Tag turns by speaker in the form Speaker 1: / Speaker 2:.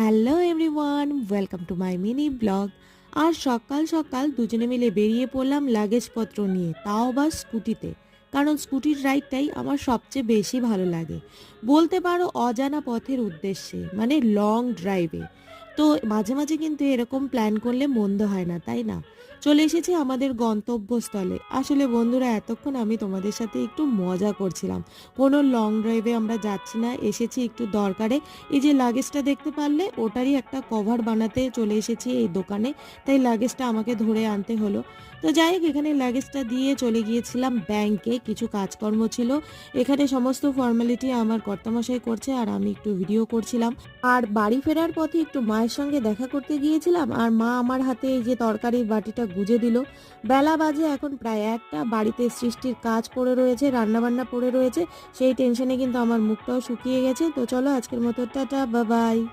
Speaker 1: Hello everyone welcome to my mini blog আর সকাল সকাল দুজনে মিলে বেরিয়ে পড়লাম লাগেজপত্র নিয়ে, তাও বা স্কুটিতে। কারণ স্কুটির রাইডটাই আমার সবচেয়ে বেশি ভালো লাগে। বলতে পারো অজানা পথের উদ্দেশ্যে মানে লং ড্রাইভে তো মাঝে মাঝে কিন্তু এরকম প্ল্যান করলে মন্দ হয় না, তাই না? চলে এসেছি আমাদের গন্তব্যস্থলে। আসলে বন্ধুরা, এতক্ষণ আমি তোমাদের সাথে একটু মজা করছিলাম। কোনো লং ড্রাইভে আমরা যাচ্ছি না, এসেছি একটু দরকারে। এই যে লাগেজটা দেখতে পারলে, ওটারই একটা কভার বানাতে চলে এসেছি এই দোকানে। তাই লাগেজটা আমাকে ধরে আনতে হলো। তো যাই হোক, এখানে লাগেজটা দিয়ে চলে গিয়েছিলাম ব্যাংকে কিছু কাজকর্ম ছিল। এখানে সমস্ত ফর্মালিটি আমার কর্তামশাই করছে, আর আমি একটু ভিডিও করছিলাম। আর বাড়ি ফেরার পথে একটু মায়ের সঙ্গে দেখা করতে গিয়েছিলাম আর মা আমার হাতে এই যে তরকারির বাটিটা গুজে দিল। বেলা বাজে এখন প্রায় একটা, বাড়িতে সৃষ্টির কাজ পড়ে রয়েছে, রান্নাবান্না পড়ে রয়েছে, সেই টেনশনে কিন্তু আমার মুখটাও শুকিয়ে গেছে। তো চলো আজকের মতো টাটা, বাবাই।